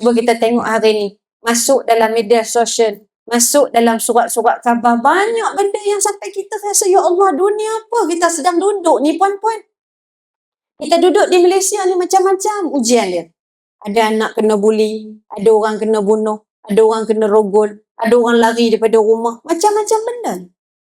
Cuba kita tengok hari ni. Masuk dalam media sosial. Masuk dalam surat-surat khabar. Banyak benda yang sampai kita rasa, Ya Allah, dunia apa? Kita sedang duduk ni, puan-puan. Kita duduk di Malaysia ni macam-macam ujian dia. Ada anak kena buli, ada orang kena bunuh, ada orang kena rogol, ada orang lari daripada rumah. Macam-macam benda.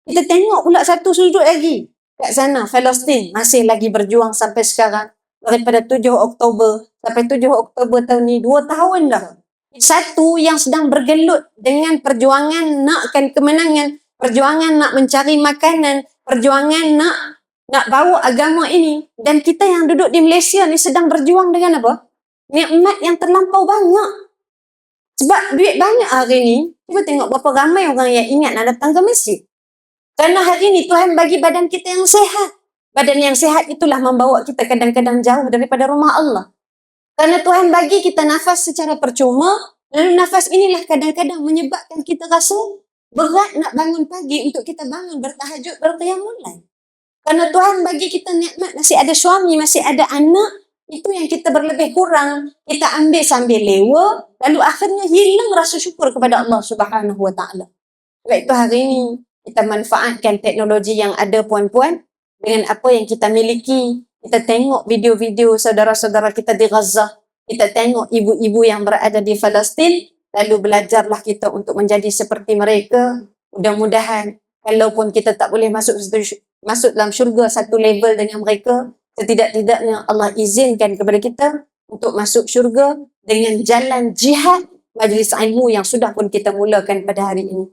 Kita tengok pula satu sudut lagi. Kat sana, Palestin masih lagi berjuang sampai sekarang. Daripada 7 Oktober sampai 7 Oktober tahun ni, dua tahun dah. Satu yang sedang bergelut dengan perjuangan nakkan kemenangan, perjuangan nak mencari makanan, perjuangan nak nak bawa agama ini. Dan kita yang duduk di Malaysia ni sedang berjuang dengan apa? Nikmat yang terlampau banyak. Sebab duit banyak hari ni, cuba tengok berapa ramai orang yang ingat nak datang ke masjid. Kerana hari ni Tuhan bagi badan kita yang sehat. Badan yang sehat itulah membawa kita kadang-kadang jauh daripada rumah Allah. Kerana Tuhan bagi kita nafas secara percuma, lalu nafas inilah kadang-kadang menyebabkan kita rasa berat nak bangun pagi untuk kita bangun bertahajud, berqiyamul lail. Kerana Tuhan bagi kita nikmat, masih ada suami, masih ada anak, itu yang kita berlebih kurang, kita ambil sambil lewa, lalu akhirnya hilang rasa syukur kepada Allah Subhanahu Wa Taala. Sebab itu hari ini kita manfaatkan teknologi yang ada puan-puan dengan apa yang kita miliki. Kita tengok video-video saudara-saudara kita di Gaza. Kita tengok ibu-ibu yang berada di Palestin. Lalu belajarlah kita untuk menjadi seperti mereka. Mudah-mudahan walaupun kita tak boleh masuk masuk dalam syurga satu level dengan mereka, setidak-tidaknya Allah izinkan kepada kita untuk masuk syurga dengan jalan jihad majlis ilmu yang sudah pun kita mulakan pada hari ini.